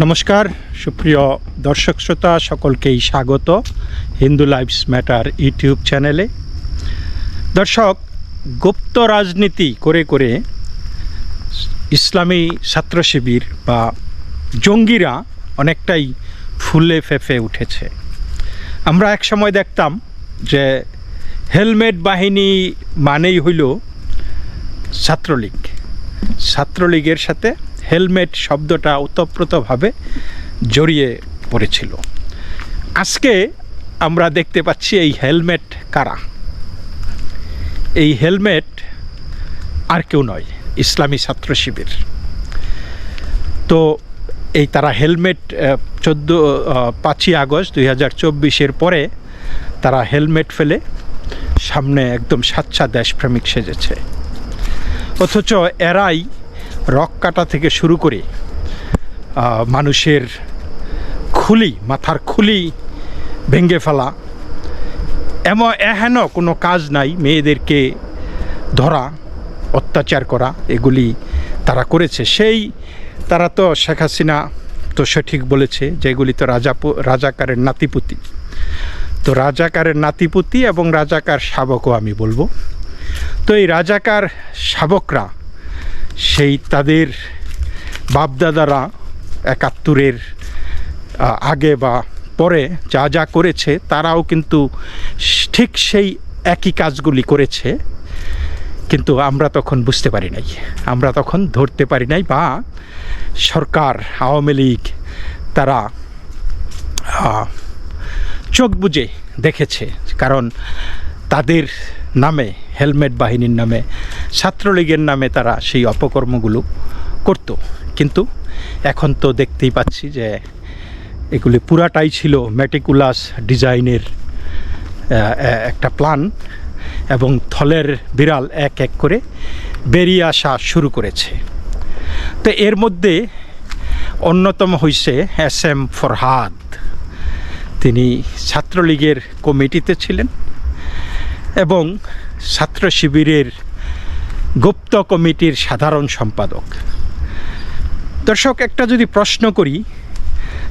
নমস্কার, সুপ্রিয় দর্শক শ্রোতা, সকলকেই স্বাগত হিন্দু লাইফস ম্যাটার ইউটিউব চ্যানেলে। দর্শক, গুপ্ত রাজনীতি করে করে ইসলামী ছাত্র শিবির বা জঙ্গিরা অনেকটাই ফুলে ফেফে উঠেছে। আমরা এক সময় দেখতাম যে হেলমেট বাহিনী মানেই হইল ছাত্রলীগ। ছাত্রলীগের সাথে হেলমেট শব্দটা ওতপ্রোতভাবে জড়িয়ে পড়েছিল। আজকে আমরা দেখতে পাচ্ছি এই হেলমেট কারা? এই হেলমেট আর কেউ নয়, ইসলামী ছাত্র শিবির। তো এই তারা হেলমেট চোদ্দ পাঁচই আগস্ট দুই হাজার চব্বিশের পরে তারা হেলমেট ফেলে সামনে একদম সাচ্চা দেশপ্রেমিক সেজেছে। অথচ এরাই রক কাটা থেকে শুরু করে মানুষের খুলি, মাথার খুলি ভেঙে ফেলা। এমন এহেন কোনো কাজ নাই মেয়েদেরকে ধরা, অত্যাচার করা, এগুলি তারা করেছে। সেই তারা তো শেখ হাসিনা তো সঠিক বলেছে যে এগুলি তো রাজা রাজাকারের নাতিপুতি। তো রাজাকারের নাতিপুতি এবং রাজাকার শাবকও আমি বলব। তো এই রাজাকার শাবকরা সেই তাদের বাপদাদারা একাত্তরের আগে বা পরে যা যা করেছে, তারাও কিন্তু ঠিক সেই একই কাজগুলি করেছে। কিন্তু আমরা তখন বুঝতে পারি নাই। আমরা তখন ধরতে পারি নাই বা সরকার, আওয়ামী লীগ তারা চোখ বুজে দেখেছে। কারণ তাদের নামে হেলমেট বাহিনীর নামে, ছাত্রলীগের নামে তারা সেই অপকর্মগুলো করত। কিন্তু এখন তো দেখতেই পাচ্ছি যে এগুলি পুরাটাই ছিল মেটিকুলাস ডিজাইনের একটা প্ল্যান এবং থলের বিড়াল এক এক করে বেরিয়ে আসা শুরু করেছে। তো এর মধ্যে অন্যতম হইছে এস এম ফরহাদ। তিনি ছাত্রলীগের কমিটিতে ছিলেন এবং ছাত্র শিবিরের গুপ্ত কমিটির সাধারণ সম্পাদক। দর্শক, একটা যদি প্রশ্ন করি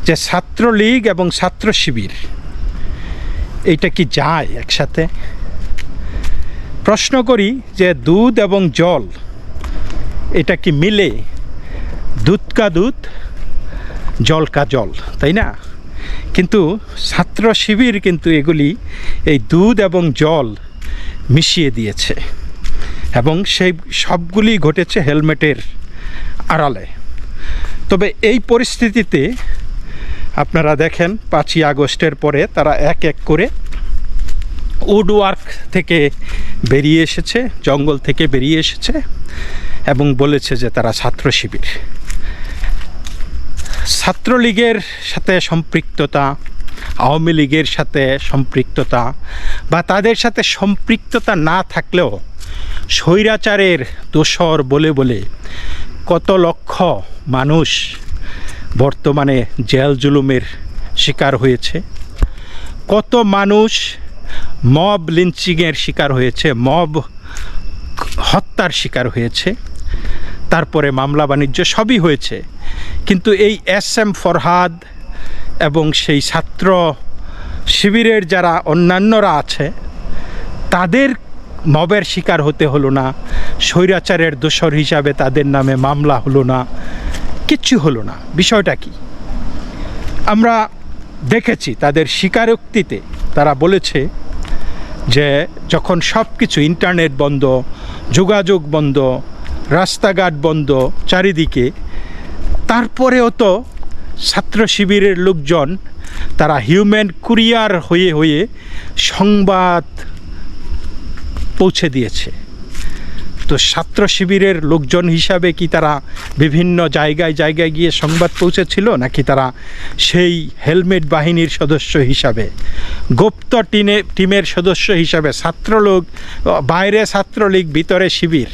যে ছাত্রলীগ এবং ছাত্র শিবির, এইটা কি যায় একসাথে? প্রশ্ন করি যে দুধ এবং জল, এটা কি মিলে? দুধ কা দুধ, জল কা জল, তাই না? কিন্তু ছাত্র শিবির কিন্তু এগুলি এই দুধ এবং জল মিশিয়ে দিয়েছে এবং সেই সবগুলি ঘটেছে হেলমেটের আড়ালে। তবে এই পরিস্থিতিতে আপনারা দেখেন, পাঁচই আগস্টের পরে তারা এক এক করে উডওয়ার্ক থেকে বেরিয়ে এসেছে, জঙ্গল থেকে বেরিয়ে এসেছে এবং বলেছে যে তারা ছাত্র শিবির। ছাত্রলীগের সাথে সম্পৃক্ততা আওয়ামী লীগের সাথে সম্পৃক্ততা বা তাদের সাথে সম্পৃক্ততা না থাকলেও স্বৈরাচারের দোসর বলে বলে কত লক্ষ মানুষ বর্তমানে জেল জুলুমের শিকার হয়েছে। কত মানুষ মব লিঞ্চিংয়ের শিকার হয়েছে, মব হত্যার শিকার হয়েছে, তারপরে মামলা বাণিজ্য সবই হয়েছে। কিন্তু এই এস এম ফরহাদ এবং সেই ছাত্র শিবিরের যারা অন্যান্যরা আছে, তাদের মবের শিকার হতে হলো না, স্বৈরাচারের দোসর হিসাবে তাদের নামে মামলা হলো না, কিচ্ছু হলো না। বিষয়টা কি? আমরা দেখেছি তাদের স্বীকারোক্তিতে তারা বলেছে যে যখন সব কিছু ইন্টারনেট বন্ধ, যোগাযোগ বন্ধ, রাস্তাঘাট বন্ধ চারিদিকে, তারপরেও তো ছাত্র শিবিরের লোকজন, তারা হিউম্যান কুরিয়ার হয়ে হয়ে সংবাদ পৌঁছে দিয়েছে। তো ছাত্র শিবিরের লোকজন হিসাবে কি তারা বিভিন্ন জায়গায় জায়গায় গিয়ে সংবাদ পৌঁছেছিল, নাকি তারা সেই হেলমেট বাহিনীর সদস্য হিসাবে, গুপ্ত টিনে, টিমের সদস্য হিসাবে ছাত্রলোক, বাইরে ছাত্রলীগ, ভিতরে শিবির,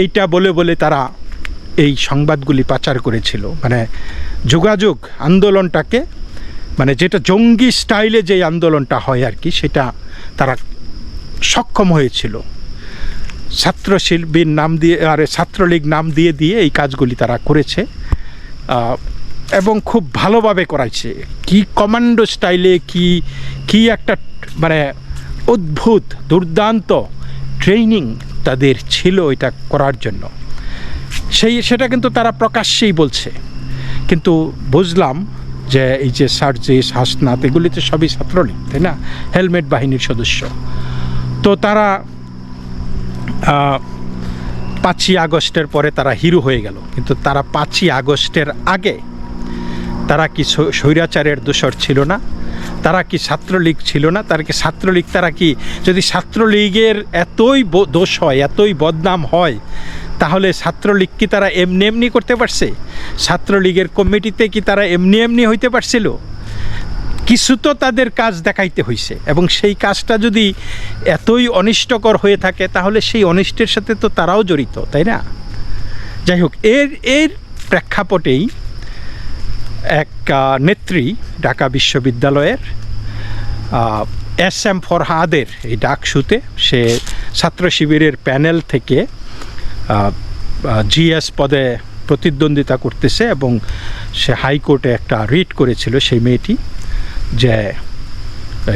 এইটা বলে বলে তারা এই সংবাদগুলি পাচার করেছিল? মানে যোগাযোগ আন্দোলনটাকে মানে যেটা জঙ্গি স্টাইলে যে আন্দোলনটা হয় আর কি, সেটা তারা সক্ষম হয়েছিল। ছাত্র শিল্পীর নাম দিয়ে, আরে ছাত্রলীগ নাম দিয়ে দিয়ে এই কাজগুলি তারা করেছে। এবং খুব ভালোভাবে করাইছে। কি কমান্ডো স্টাইলে, কি কি একটা মানে অদ্ভুত, দুর্দান্ত ট্রেনিং তাদের ছিল এটা করার জন্য। সেই, সেটা কিন্তু তারা প্রকাশ্যেই বলছে। কিন্তু বুঝলাম যে এই যে সার্জিস হাসনাত এগুলি তো সবই ছাত্রলীগ, তাই না? হেলমেট বাহিনীর সদস্য। তো তারা পাঁচই আগস্টের পরে তারা হিরো হয়ে গেল। কিন্তু তারা পাঁচই আগস্টের আগে তারা কি স্বৈরাচারের দোষর ছিল না? তারা কি ছাত্রলীগ ছিল না? তারা কি ছাত্রলীগ, তারা কি যদি ছাত্রলীগের এতই দোষ হয়, এতই বদনাম হয় তাহলে ছাত্রলীগ কি তারা এমনি এমনি করতে পারছে? ছাত্রলীগের কমিটিতে কি তারা এমনি এমনি হইতে পারছিল? কিছু তো তাদের কাজ দেখাইতে হইছে এবং সেই কাজটা যদি এতই অনিষ্টকর হয়ে থাকে, তাহলে সেই অনিষ্টের সাথে তো তারাও জড়িত, তাই না? যাই হোক, এর এর প্রেক্ষাপটেই এক নেত্রী ঢাকা বিশ্ববিদ্যালয়ের এস এম ফরহাদের এই ডাকসুতে সে ছাত্র শিবিরের প্যানেল থেকে জিএস পদে প্রতিদ্বন্দ্বিতা করতেছে এবং সে হাইকোর্টে একটা রিট করেছিল সেই মেয়েটি যে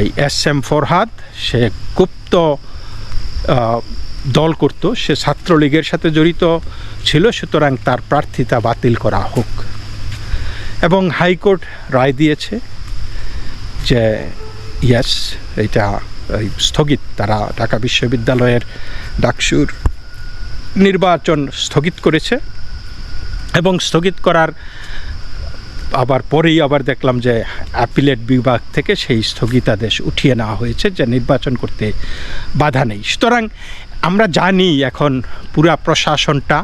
এই এস এম ফরহাদ সে গুপ্ত দল করত, সে ছাত্রলীগের সাথে জড়িত ছিল, সুতরাং তার প্রার্থিতা বাতিল করা হোক। এবং হাইকোর্ট রায় দিয়েছে যে ইয়াস এটা স্থগিত, তারা ঢাকা বিশ্ববিদ্যালয়ের ডাকসুর নির্বাচন স্থগিত করেছে এবং স্থগিত করার আবার পরেই আবার দেখলাম যে অ্যাপিলেট বিভাগ থেকে সেই স্থগিতাদেশ উঠিয়ে নেওয়া হয়েছে যে নির্বাচন করতে বাধা নেই। সুতরাং আমরা জানি এখন পুরা প্রশাসনটা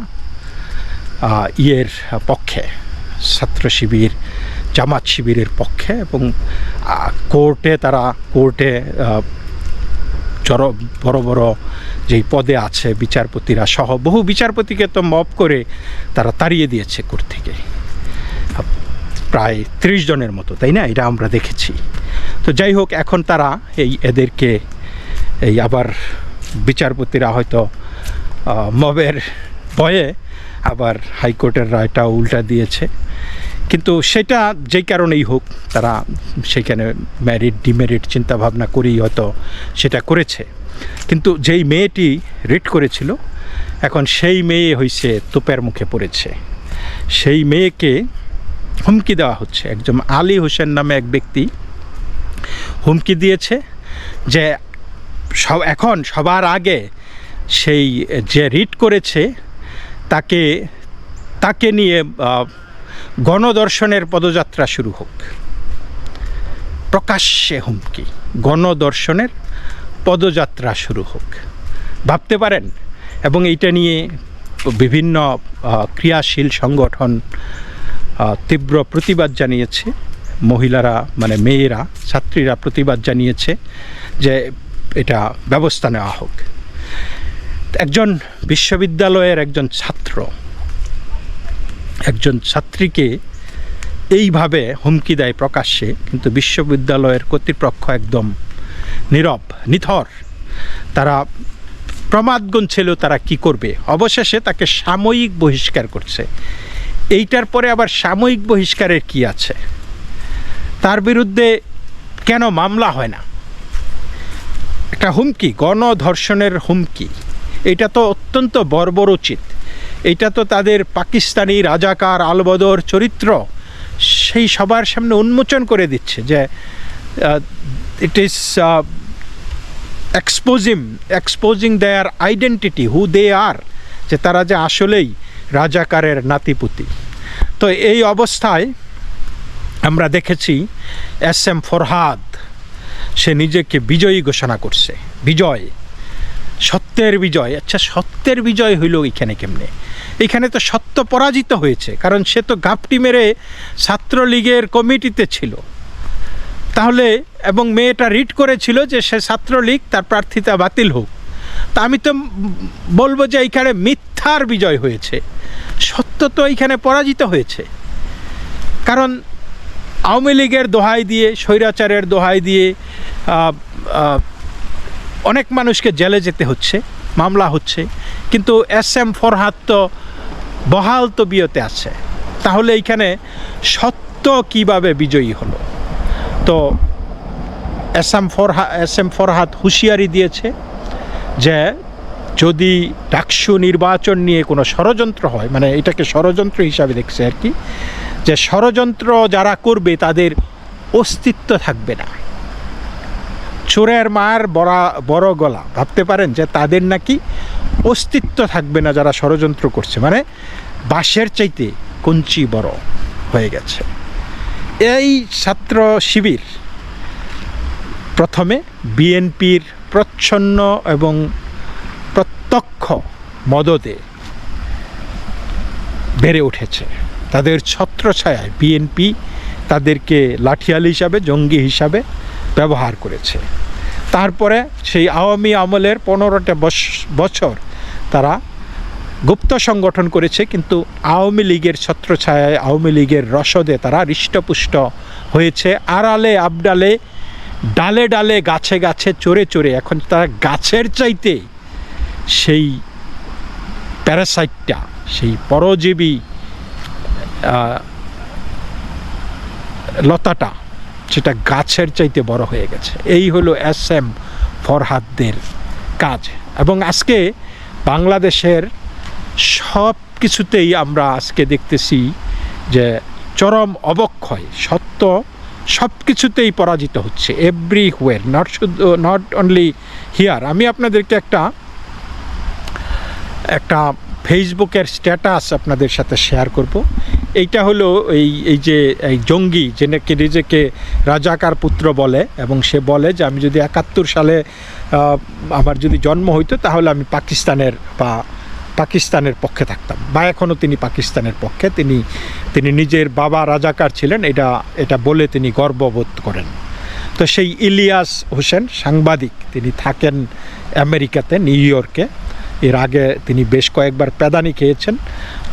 ইয়ের পক্ষে, ছাত্র শিবির, জামাত শিবিরের পক্ষে এবং কোর্টে তারা কোর্টে বড় বড় যেই পদে আছে বিচারপতিরা সহ বহু বিচারপতিকে তো মপ করে তারা তাড়িয়ে দিয়েছে কোর্ট থেকে প্রায় ত্রিশ জনের মতো, তাই না? এটা আমরা দেখেছি। তো যাই হোক, এখন তারা এই এদেরকে, এই আবার বিচারপতিরা হয়তো মবের ভয়ে আবার হাইকোর্টের রায়টা উল্টা দিয়েছে। কিন্তু সেটা যেই কারণেই হোক, তারা সেখানে ম্যারিট ডিমেরিট চিন্তা ভাবনা করেই হয়তো সেটা করেছে। কিন্তু যেই মেয়েটি রিট করেছিল, এখন সেই মেয়ে হইছে তোপের মুখে পড়েছে। সেই মেয়েকে হুমকি দেওয়া হচ্ছে। একজন আলী হোসেন নামে এক ব্যক্তি হুমকি দিয়েছে যে সব, এখন সবার আগে সেই যে রিট করেছে, তাকে তাকে নিয়ে গণদর্শনের পদযাত্রা শুরু হোক। প্রকাশ্যে হুমকি, গণদর্শনের পদযাত্রা শুরু হোক। ভাবতে পারেন? এবং এইটা নিয়ে বিভিন্ন ক্রিয়াশীল সংগঠন তীব্র প্রতিবাদ জানিয়েছে। মহিলারা মানে মেয়েরা, ছাত্রীরা প্রতিবাদ জানিয়েছে যে এটা ব্যবস্থা নেওয়া হোক। একজন বিশ্ববিদ্যালয়ের একজন ছাত্র একজন ছাত্রীকে এইভাবে হুমকি দেয় প্রকাশ্যে, কিন্তু বিশ্ববিদ্যালয়ের কর্তৃপক্ষ একদম নীরব, নিথর। তারা প্রমাদগুণ ছিল তারা কি করবে। অবশেষে তাকে সাময়িক বহিষ্কার করছে। এইটার পরে আবার সাময়িক বহিষ্কারের কি আছে? তার বিরুদ্ধে কেন মামলা হয় না? একটা হুমকি, গণধর্ষণের হুমকি। এটা তো অত্যন্ত বর্বরোচিত। এটা তো তাদের পাকিস্তানি রাজাকার আলবদর চরিত্র। সেই সবার সামনে উন্মোচন করে দিচ্ছে যে it is exposing exposing their identity who they are যে তারা যে আসলেই রাজাকারের নাতিপুতি। তো এই অবস্থায় আমরা দেখেছি এস এম ফরহাদ, সে নিজেকে বিজয়ী ঘোষণা করছে। বিজয়, সত্যের বিজয়। আচ্ছা সত্যের বিজয় হইল এখানে কেমনে? এখানে তো সত্য পরাজিত হয়েছে, কারণ সে তো গাপটি মেরে ছাত্রলীগের কমিটিতে ছিল। তাহলে, এবং মেয়েটা রিট করেছিল যে সে ছাত্রলীগ, তার প্রার্থিতা বাতিল হোক। তা আমি তো বলব যে এইখানে মিথ্যার বিজয় হয়েছে। সত্য তো এইখানে পরাজিত হয়েছে। কারণ আওয়ামী লীগের দোহাই দিয়ে, স্বৈরাচারের দোহাই দিয়ে অনেক মানুষকে জেলে যেতে হচ্ছে, মামলা হচ্ছে। কিন্তু এস এম ফরহাদ তো বহাল তবিয়তে আছে। তাহলে এইখানে সত্য কীভাবে বিজয়ী হলো? তো S M ফরহা S M Farhad হুঁশিয়ারি দিয়েছে যে যদি ডাকসু নির্বাচন নিয়ে কোনো ষড়যন্ত্র হয় মানে এটাকে ষড়যন্ত্র হিসাবে দেখছে আর কি, যে ষড়যন্ত্র যারা করবে তাদের অস্তিত্ব থাকবে না। চোরের মার বড় বড় গলা। ভাবতে পারেন যে তাদের নাকি অস্তিত্ব থাকবে না যারা ষড়যন্ত্র করছে। মানে বাঁশের চাইতে কঞ্চি বড় হয়ে গেছে। এই ছাত্র শিবির প্রথমে বিএনপির প্রচ্ছন্ন এবং প্রত্যক্ষ মদতে বেড়ে উঠেছে। তাদের ছত্রছায়ায় বিএনপি তাদেরকে লাঠিয়াল হিসাবে, জঙ্গি হিসাবে ব্যবহার করেছে। তারপরে সেই আওয়ামী আমলের পনেরোটা বছর তারা গুপ্ত সংগঠন করেছে, কিন্তু আওয়ামী লীগের ছত্রছায়ায়, আওয়ামী লীগের রসদে তারা হৃষ্টপুষ্ট হয়েছে। আড়ালে, আবডালে, ডালে ডালে, গাছে গাছে চড়ে চড়ে এখন তারা গাছের চাইতে সেই প্যারাসাইটটা, সেই পরজীবী লতাটা সেটা গাছের চাইতে বড় হয়ে গেছে। এই হলো এস এম ফরহাদদের কাজ। এবং আজকে বাংলাদেশের সব কিছুতেই আমরা আজকে দেখতেছি যে চরম অবক্ষয়, সত্য সব কিছুতেই পরাজিত হচ্ছে এভরিওয়ের নট শুধু নট অনলি হিয়ার আমি আপনাদেরকে একটা একটা ফেসবুকের স্ট্যাটাস আপনাদের সাথে শেয়ার করব। এইটা হলো এই এই যে, এই জঙ্গি যে নাকি নিজেকে রাজাকার পুত্র বলে, এবং সে বলে যে, আমি যদি একাত্তর সালে আমার যদি জন্ম হইতো, তাহলে আমি পাকিস্তানের বা পাকিস্তানের পক্ষে থাকতাম। বা এখনও তিনি পাকিস্তানের পক্ষে। তিনি তিনি নিজের বাবা রাজাকার ছিলেন। এটা এটা বলে তিনি গর্ববোধ করেন। তো সেই ইলিয়াস হোসেন সাংবাদিক, তিনি থাকেন আমেরিকাতে, নিউ ইয়র্কে। এর আগে তিনি বেশ কয়েকবার পেদানি খেয়েছেন।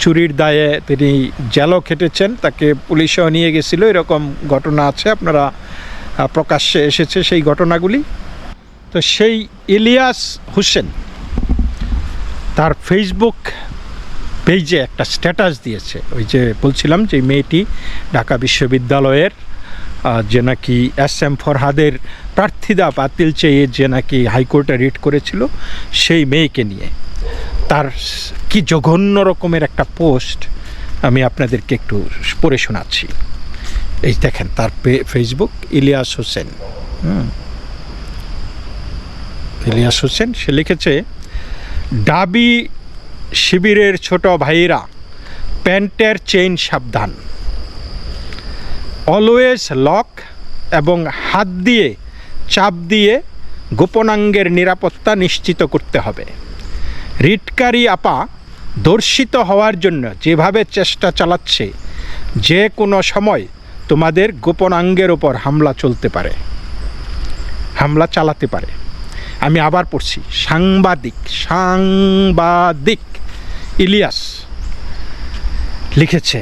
চুরির দায়ে তিনি জেলও খেটেছেন, তাকে পুলিশেও নিয়ে গেছিল। এরকম ঘটনা আছে, আপনারা প্রকাশ্যে এসেছে সেই ঘটনাগুলি। তো সেই ইলিয়াস হোসেন তার ফেসবুক পেজে একটা স্ট্যাটাস দিয়েছে। ওই যে বলছিলাম যে মেয়েটি ঢাকা বিশ্ববিদ্যালয়ের যে নাকি এস এম ফরহাদের প্রার্থিতা বাতিল চেয়ে যে নাকি হাইকোর্টে রিট করেছিল সেই মেয়েকে নিয়ে। তার কি জঘন্য রকমের একটা পোস্ট আমি আপনাদেরকে একটু পড়ে শোনাচ্ছি। এই দেখেন, তার ফেসবুক ইলিয়াস হোসেন। ইলিয়াস হোসেন, সে লিখেছে, ডাবি শিবিরের ছোট ভাইয়েরা, প্যান্টের চেইন সাবধান। অলওয়েজ লক এবং হাত দিয়ে চাপ দিয়ে গোপনাঙ্গের নিরাপত্তা নিশ্চিত করতে হবে। রিটকারী আপা দর্শিত হওয়ার জন্য যেভাবে চেষ্টা চালাচ্ছে, যে কোনো সময় তোমাদের গোপনাঙ্গের ওপর হামলা চলতে পারে। হামলা চালাতে পারে। আমি আবার পড়ছি, সাংবাদিক সাংবাদিক ইলিয়াস লিখেছে,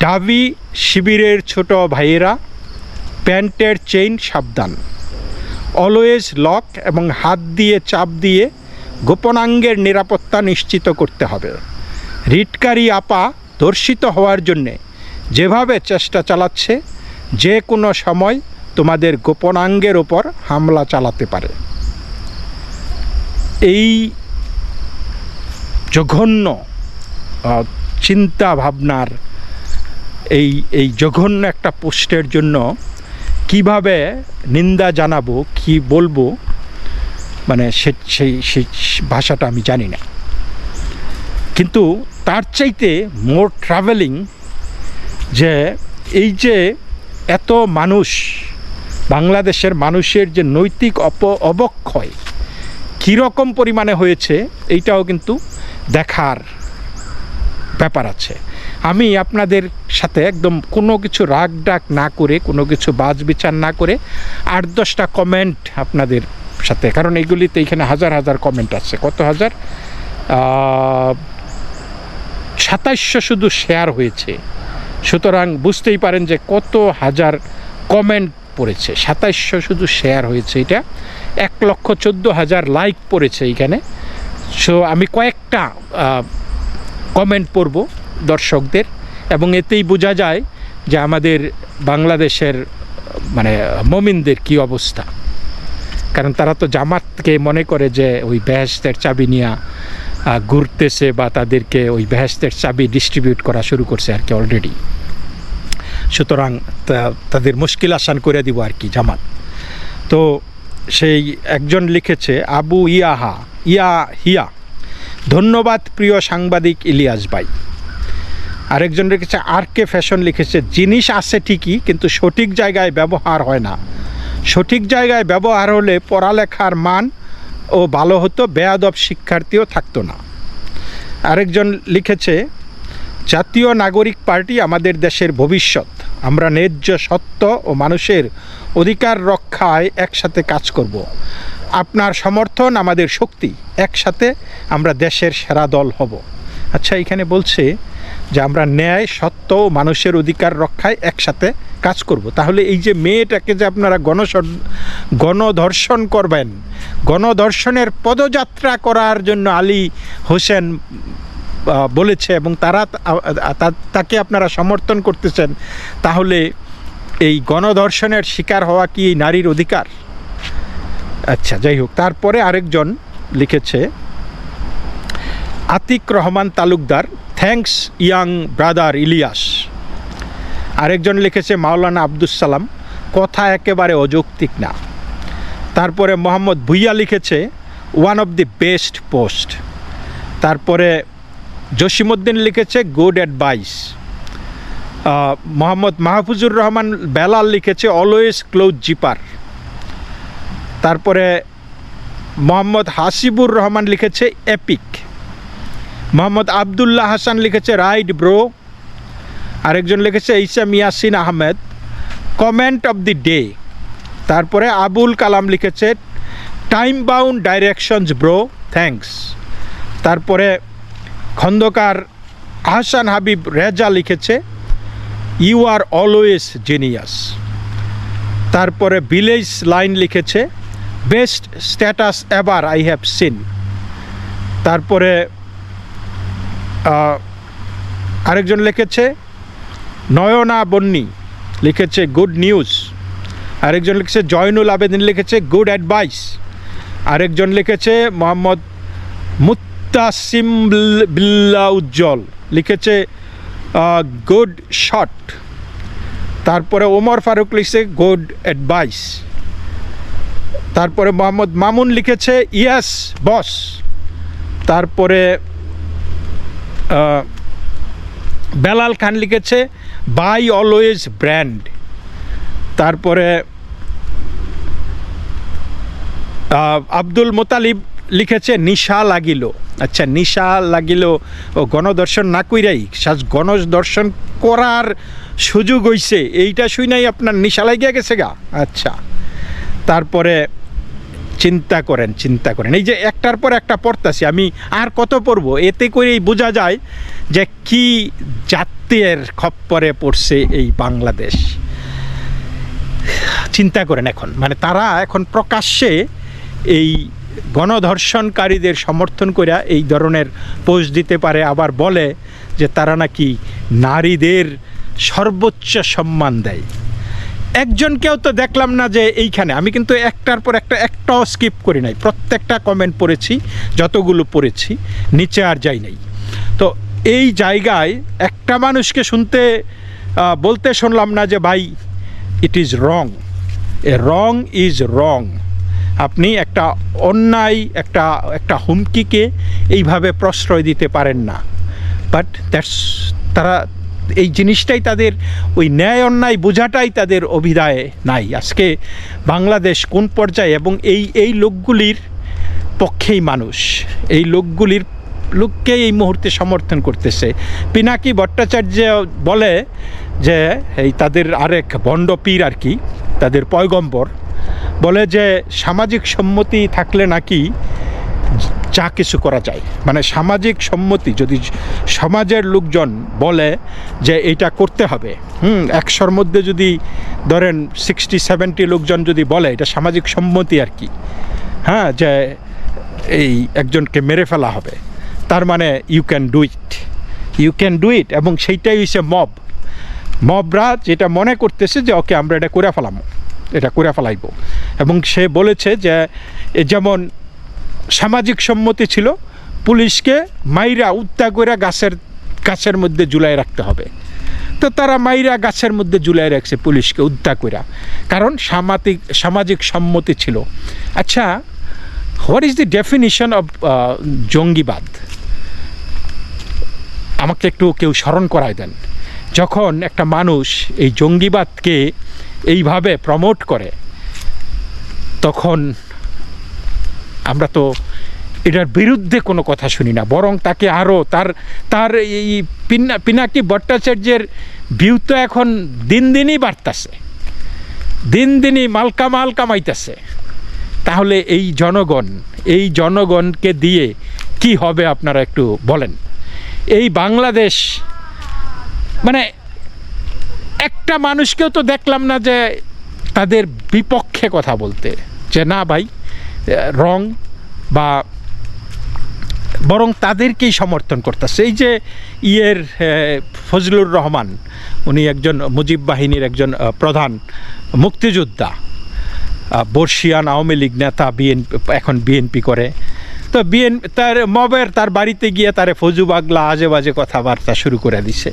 ডাবি শিবিরের ছোট ভাইয়েরা, প্যান্টের চেইন সাবধান। অলওয়েজ লক এবং হাত দিয়ে, চাপ দিয়ে গোপনাঙ্গের নিরাপত্তা নিশ্চিত করতে হবে। রিটকারী আপা দর্শিত হওয়ার জন্যে যেভাবে চেষ্টা চালাচ্ছে, যে কোনো সময় তোমাদের গোপনাঙ্গের ওপর হামলা চালাতে পারে। এই জঘন্য চিন্তা ভাবনার এই এই জঘন্য একটা পোস্টের জন্য কীভাবে নিন্দা জানাব, কি বলব মানে সেই সেই ভাষাটা আমি জানি না। কিন্তু তার চাইতে মোর ট্রাভেলিং যে এই যে এত মানুষ, বাংলাদেশের মানুষের যে নৈতিক অপ, অবক্ষয়, কীরকম পরিমাণে হয়েছে, এইটাও কিন্তু দেখার ব্যাপার আছে। আমি আপনাদের সাথে একদম কোনো কিছু রাগ ডাক না করে, কোনো কিছু বাজ বিচার না করে আট দশটা কমেন্ট আপনাদের সাথে। কারণ এইগুলিতে এখানে হাজার হাজার কমেন্ট আছে। কত হাজার? সাতাইশশো শুধু শেয়ার হয়েছে। সুতরাং বুঝতেই পারেন যে কত হাজার কমেন্ট পড়েছে। সাতাইশশো শুধু শেয়ার হয়েছে এটা। এক লক্ষ চোদ্দ হাজার লাইক পড়েছে এইখানে সো আমি কয়েকটা কমেন্ট পড়ব দর্শকদের এবং এতেই বোঝা যায় যে আমাদের বাংলাদেশের মানে মমিনদের কি অবস্থা। কারণ তারা তো জামাতকে মনে করে যে ওই বেহেস্তের চাবি নিয়ে ঘুরতেছে বা তাদেরকে ওই বেহেস্তের চাবি ডিস্ট্রিবিউট করা শুরু করছে আর কি অলরেডি সুতরাং তাদের মুশকিল আসান করে দিব আর কি জামাত। তো সেই একজন লিখেছে, আবু ইয়াহা ইয়া হিয়া ধন্যবাদ, প্রিয় সাংবাদিক ইলিয়াস ভাই। আরেকজন লিখেছে আর কে ফ্যাশন লিখেছে, জিনিস আছে ঠিকই, কিন্তু সঠিক জায়গায় ব্যবহার হয় না। সঠিক জায়গায় ব্যবহার হলে পড়ালেখার মান ও ভালো হতো, বেয়াদব শিক্ষার্থীও থাকতো না। আরেকজন লিখেছে, জাতীয় নাগরিক পার্টি আমাদের দেশের ভবিষ্যৎ। আমরা ন্যায্য, সত্য ও মানুষের অধিকার রক্ষায় একসাথে কাজ করব। আপনার সমর্থন, আমাদের শক্তি, একসাথে আমরা দেশের সেরা দল হব। আচ্ছা এখানে বলছে যে আমরা ন্যায়, সত্য ও মানুষের অধিকার রক্ষায় একসাথে কাজ করব। তাহলে এই যে মেয়েটাকে যে আপনারা গণসর, গণধর্ষণ করবেন, গণধর্ষণের পদযাত্রা করার জন্য আলী হোসেন বলেছে এবং তারা তাকে আপনারা সমর্থন করতেছেন, তাহলে এই গণধর্ষণের শিকার হওয়া কি এই নারীর অধিকার? আচ্ছা যাই হোক। তারপরে আরেকজন লিখেছে, Atiq Rahman Talukdar thanks young brother Ilias আরেকজন লিখেছে, মাওলানা আব্দুস সালাম, কথা একেবারে অযৌক্তিক না। তারপরে মোহাম্মদ ভুইয়া লিখেছে one of the best post তারপরে জসিমুদ্দিন লিখেছে গুড অ্যাডভাইস মোহাম্মদ মাহফুজুর রহমান বেলাল লিখেছে অলওয়েজ ক্লোজ জিপার তারপরে মোহাম্মদ হাসিবুর রহমান লিখেছে এপিক মোহাম্মদ আবদুল্লাহ হাসান লিখেছে রাইট ব্রো আরেকজন লিখেছে Isam Yasin Ahmed comment of the day তারপরে আবুল কালাম লিখেছে time bound directions bro thanks তারপরে খন্দকার আহসান হাবিব রেজা লিখেছে ইউ আর অলওয়েজ জেনিয়াস তারপরে ভিলেজ লাইন লিখেছে best status ever I have seen. তারপরে আরেকজন লিখেছে, নয়না বন্নি লিখেছে, গুড নিউজ। আরেকজন লিখেছে, জয়নুল আবেদিন লিখেছে, গুড অ্যাডভাইস। আরেকজন লিখেছে, মোহাম্মদ মুত্তাসিম বিল্লা উজ্জ্বল লিখেছে গুড শট। তারপরে ওমর ফারুক লিখছে, গুড অ্যাডভাইস। তারপরে মোহাম্মদ মামুন লিখেছে ইয়াস বস তারপরে বেলাল খান লিখেছে বাই অলওয়েজ ব্র্যান্ড তারপরে আব্দুল মোতালিব লিখেছে, নিশা লাগিল। আচ্ছা নিশা লাগিল ও গণদর্শন না কইরাই, সাজ গণদর্শন করার সুযোগ হইছে। এইটা শুই নাই আপনার, নিশা লাগিয়া গেছে গা? আচ্ছা তারপরে চিন্তা করেন চিন্তা করেন। এই যে একটার পর একটা পড়তাছি, আমি আর কত পড়ব? এতে করেই বোঝা যায় যে কি জাতের খপ্পরে পড়ছে এই বাংলাদেশ। চিন্তা করেন এখন। মানে তারা এখন প্রকাশ্যে এই গণধর্ষণকারীদের সমর্থন করে এই ধরনের পোস্ট দিতে পারে, আবার বলে যে তারা নাকি নারীদের সর্বোচ্চ সম্মান দেয়। একজনকেও তো দেখলাম না যে এইখানে। আমি কিন্তু একটার পর একটা, একটাও স্কিপ করি নাই। প্রত্যেকটা কমেন্ট পড়েছি, যতগুলো পড়েছি, নিচে আর যাই নাই। তো এই জায়গায় একটা মানুষকে শুনতে বলতে শুনলাম না যে, ভাই it is wrong A wrong is wrong আপনি একটা অন্যায়, একটা একটা হুমকিকে এইভাবে প্রশ্রয় দিতে পারেন না। বাট দ্যাটস তারা এই জিনিসটাই তাদের ওই ন্যায় অন্যায় বোঝাটাই তাদের অভিধায় নাই। আজকে বাংলাদেশ কোন পর্যায়ে এবং এই এই লোকগুলির পক্ষেই মানুষ। এই লোকগুলির লোককে এই মুহূর্তে সমর্থন করতেছে। পিনাকি ভট্টাচার্য বলে যে, এই তাদের আরেক ভণ্ড পীর আর কি, তাদের পয়গম্বর, বলে যে, সামাজিক সম্মতি থাকলে নাকি যা কিছু করা যায়। মানে সামাজিক সম্মতি যদি সমাজের লোকজন বলে যে এটা করতে হবে, হুম, একশোর মধ্যে যদি ধরেন সিক্সটি সেভেন্টি লোকজন যদি বলে, এটা সামাজিক সম্মতি আর কি হ্যাঁ যে এই একজনকে মেরে ফেলা হবে, তার মানে you can do it you can do it এবং সেইটাই হচ্ছে মব মবরা যেটা মনে করতেছে যে, ওকে, আমরা এটা করে ফেলাম, এটা করে ফেলাইব। এবং সে বলেছে যে যেমন সামাজিক সম্মতি ছিল, পুলিশকে মাইরা উত্তা করে গাছের গাছের মধ্যে ঝুলাই রাখতে হবে। তো তারা মাইরা গাছের মধ্যে ঝুলাই রাখছে পুলিশকে উদ্যা করে কারণ সামাজিক সামাজিক সম্মতি ছিল। আচ্ছা what is the definition of জঙ্গিবাদ? আমাকে একটু কেউ স্মরণ করায় দেন। যখন একটা মানুষ এই জঙ্গিবাদকে এইভাবে প্রমোট করে, তখন আমরা তো এটার বিরুদ্ধে কোনো কথা শুনি না, বরং তাকে আরও তার তার এই পিনা, পিনাকি ভট্টাচার্যের ভিউ তো এখন দিন দিনই বাড়তাছে, দিন দিনই মালকা মাল কামাইতেছে তাহলে এই জনগণ, এই জনগণকে দিয়ে কি হবে আপনারা একটু বলেন। এই বাংলাদেশ মানে একটা মানুষকেও তো দেখলাম না যে তাদের বিপক্ষে কথা বলতে, যে না ভাই রং বা বরং তাদেরকেই সমর্থন করতেছে। এই যে ইয়ের ফজলুর রহমান, উনি একজন মুজিব বাহিনীর একজন প্রধান মুক্তিযোদ্ধা বর্ষিয়ান আওয়ামী লীগ নেতা বিএনপি এখন বিএনপি করে। তো বিএন, তার মবের, তার বাড়িতে গিয়ে তারে ফজু বাগলা আজে বাজে কথাবার্তা শুরু করে দিছে।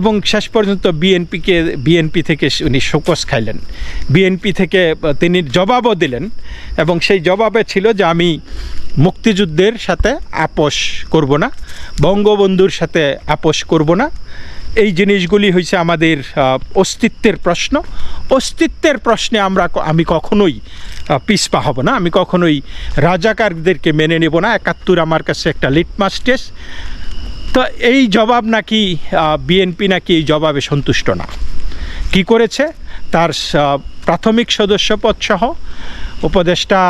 এবং শেষ পর্যন্ত বিএনপিকে, বিএনপি থেকে উনি শোকস খাইলেন। বিএনপি থেকে তিনি জবাবও দিলেন এবং সেই জবাবে ছিল যে আমি মুক্তিযুদ্ধের সাথে আপোষ করব না, বঙ্গবন্ধুর সাথে আপোষ করব না। এই জিনিসগুলি হয়েছে আমাদের অস্তিত্বের প্রশ্ন। অস্তিত্বের প্রশ্নে আমরা আমি কখনোই পিছপা হব না। আমি কখনোই রাজাকারদেরকে মেনে নেব না। একাত্তর আমার কাছে একটা লিটমাস টেস্ট তো এই জবাব নাকি বিএনপি নাকি এই জবাবে সন্তুষ্ট না। কি করেছে? তার প্রাথমিক সদস্যপদ সহ উপদেষ্টা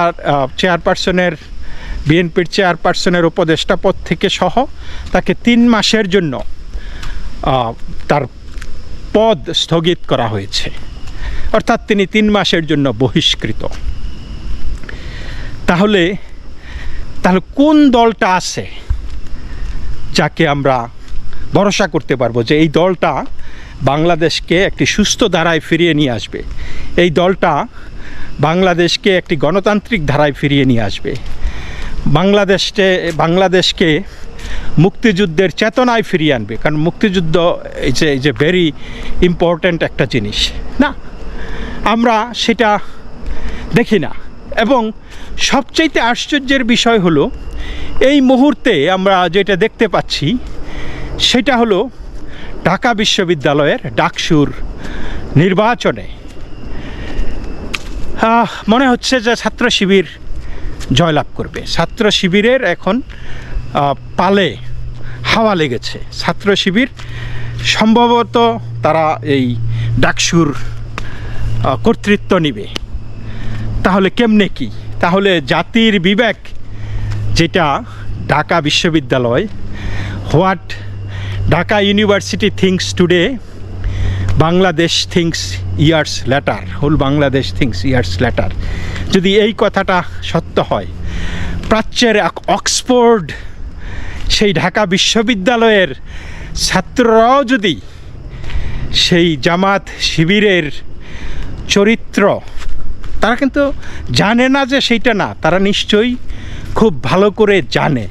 চেয়ারপারসনের, বিএনপির চেয়ারপারসনের উপদেষ্টা পদ থেকে সহ তাকে তিন মাসের জন্য তার পদ স্থগিত করা হয়েছে। অর্থাৎ তিনি তিন মাসের জন্য বহিষ্কৃত। তাহলে তাহলে কোন দলটা আছে যাকে আমরা ভরসা করতে পারব যে এই দলটা বাংলাদেশকে একটি সুস্থ ধারায় ফিরিয়ে নিয়ে আসবে। এই দলটা বাংলাদেশকে একটি গণতান্ত্রিক ধারায় ফিরিয়ে নিয়ে আসবে। বাংলাদেশকে বাংলাদেশকে মুক্তিযুদ্ধের চেতনায় ফিরিয়ে আনবে। কারণ মুক্তিযুদ্ধ এই যে এই যে ভেরি ইম্পর্ট্যান্ট একটা জিনিস। না, আমরা সেটা দেখি না। এবং সবচাইতে আশ্চর্যের বিষয় হলো, এই মুহূর্তে আমরা যেটা দেখতে পাচ্ছি, সেটা হলো ঢাকা বিশ্ববিদ্যালয়ের ডাকসুর নির্বাচনে। মনে হচ্ছে যে ছাত্র শিবির জয়লাভ করবে। ছাত্র শিবিরের এখন পালে হাওয়া লেগেছে। ছাত্র শিবির সম্ভবত তারা এই ডাকসুর কর্তৃত্ব নিবে। তাহলে কেমনে কি? তাহলে জাতির বিবেক যেটা ঢাকা বিশ্ববিদ্যালয়, what Dhaka University thinks today, Bangladesh thinks years later, whole Bangladesh thinks years later. যদি এই কথাটা সত্য হয়, প্রাচ্যের এক অক্সফোর্ড, সেই ঢাকা বিশ্ববিদ্যালয়ের ছাত্ররাও যদি সেই জামাত শিবিরের চরিত্র তারা কিন্তু জানে না যে সেইটা না, তারা নিশ্চয়ই খুব ভালো করে জানে।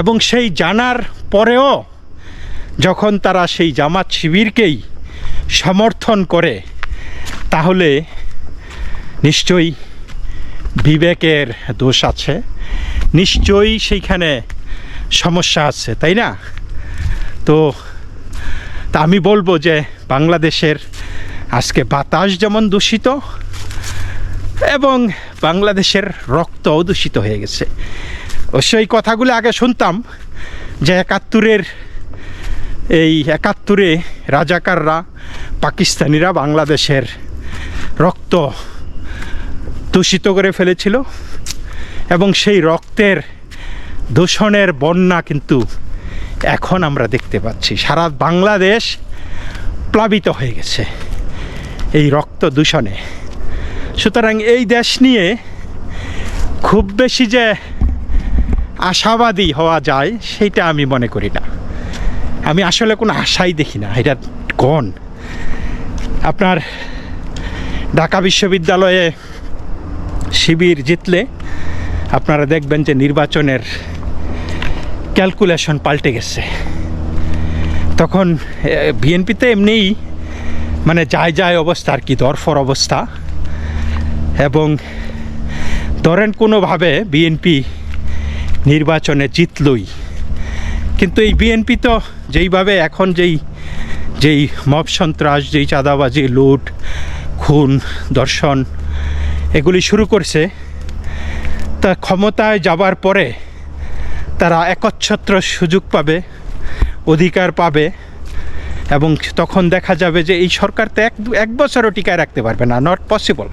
এবং সেই জানার পরেও যখন তারা সেই জামাত শিবিরকেই সমর্থন করে, তাহলে নিশ্চয়ই বিবেকের দোষ আছে, নিশ্চয়ই সেইখানে সমস্যা আছে, তাই না? তো তা আমি বলব যে বাংলাদেশের আজকে বাতাস যেমন দূষিত এবং বাংলাদেশের রক্তও দূষিত হয়ে গেছে। অবশ্য এই কথাগুলো আগে শুনতাম যে একাত্তরের এই একাত্তরে রাজাকাররা, পাকিস্তানিরা বাংলাদেশের রক্ত দূষিত করে ফেলেছিল এবং সেই রক্তের দূষণের বন্যা কিন্তু এখন আমরা দেখতে পাচ্ছি। সারা বাংলাদেশ প্লাবিত হয়ে গেছে এই রক্ত দূষণে। সুতরাং এই দেশ নিয়ে খুব বেশি যে আশাবাদী হওয়া যায়, সেইটা আমি মনে করি না। আমি আসলে কোনো আশাই দেখি না, এটা কন আপনার ঢাকা বিশ্ববিদ্যালয়ে শিবির জিতলে আপনারা দেখবেন যে নির্বাচনের ক্যালকুলেশন পাল্টে গেছে। তখন বিএনপিতে এমনিই মানে যায় যায় অবস্থা আর কি, দরফর অবস্থা। এবং ধরেন কোনোভাবে বিএনপি নির্বাচনে জিতলই। কিন্তু এই বিএনপি তো যেইভাবে এখন যেই যেই মব সন্ত্রাস, যেই চাঁদাবাজি, লুট, খুন দর্শন এগুলি শুরু করছে, তা ক্ষমতায় যাবার পরে তারা একচ্ছত্র সুযোগ পাবে, অধিকার পাবে এবং তখন দেখা যাবে যে এই সরকার তো এক এক বছরও টিকায় রাখতে পারবে না নট পসিবল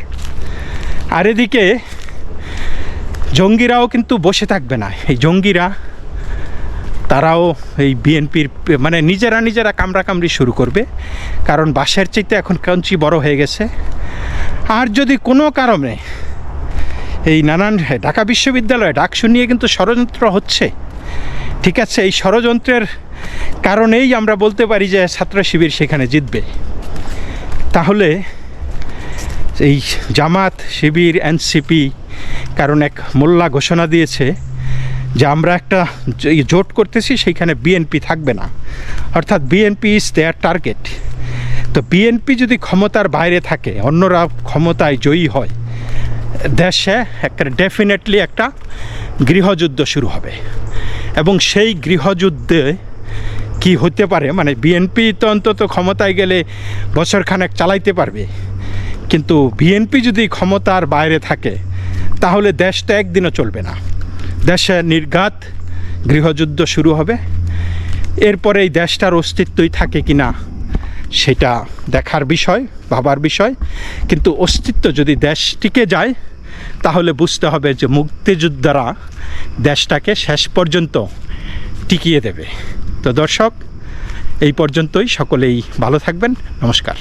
আর এদিকে জঙ্গিরাও কিন্তু বসে থাকবে না। এই জঙ্গিরা, তারাও এই বিএনপির মানে নিজেরা নিজেরা কামড়াকামড়ি শুরু করবে। কারণ বাসের চাইতে এখন কাঞ্চি বড় হয়ে গেছে। আর যদি কোনো কারণে এই নানান ঢাকা বিশ্ববিদ্যালয়ে ডাকসু নিয়ে কিন্তু ষড়যন্ত্র হচ্ছে, ঠিক আছে, এই ষড়যন্ত্রের কারণেই আমরা বলতে পারি যে ছাত্র শিবির সেখানে জিতবে। তাহলে এই জামাত, শিবির, এনসিপি, কারণ এক মোল্লা ঘোষণা দিয়েছে যে আমরা একটা জোট করতেছি, সেইখানে বিএনপি থাকবে না। অর্থাৎ বিএনপি ইজ দেয়ার টার্গেট তো বিএনপি যদি ক্ষমতার বাইরে থাকে, অন্যরা ক্ষমতায় জয়ী হয়, দেশে একটা ডেফিনেটলি একটা গৃহযুদ্ধ শুরু হবে। এবং সেই গৃহযুদ্ধে কি হতে পারে? মানে বিএনপি তো অন্তত ক্ষমতায় গেলে বছরখানেক চালাইতে পারবে। কিন্তু বিএনপি যদি ক্ষমতার বাইরে থাকে, তাহলে দেশটা একদিনও চলবে না। দেশে নির্ঘাত, গৃহযুদ্ধ শুরু হবে। এরপরে এই দেশটার অস্তিত্বই থাকে কি না, সেটা দেখার বিষয়, ভাবার বিষয়। কিন্তু অস্তিত্ব যদি দেশ টিকে যায়, তাহলে বুঝতে হবে যে মুক্তিযোদ্ধারা দেশটাকে শেষ পর্যন্ত টিকিয়ে দেবে। তো দর্শক, এই পর্যন্তই। সকলেই ভালো থাকবেন। নমস্কার।